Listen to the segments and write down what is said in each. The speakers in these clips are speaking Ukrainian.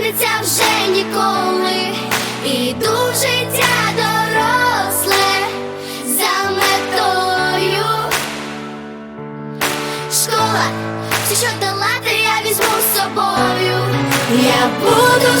повернеться вже ніколи. і дуже життя доросле за метою. Школа, все, що долати, я візьму з собою. Я буду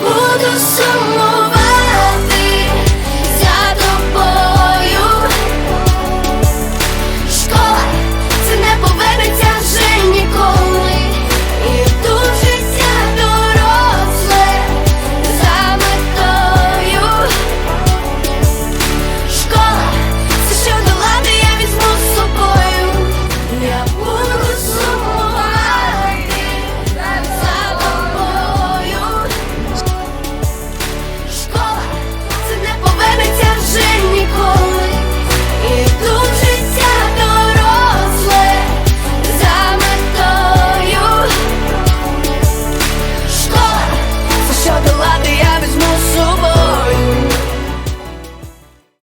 буду сумувати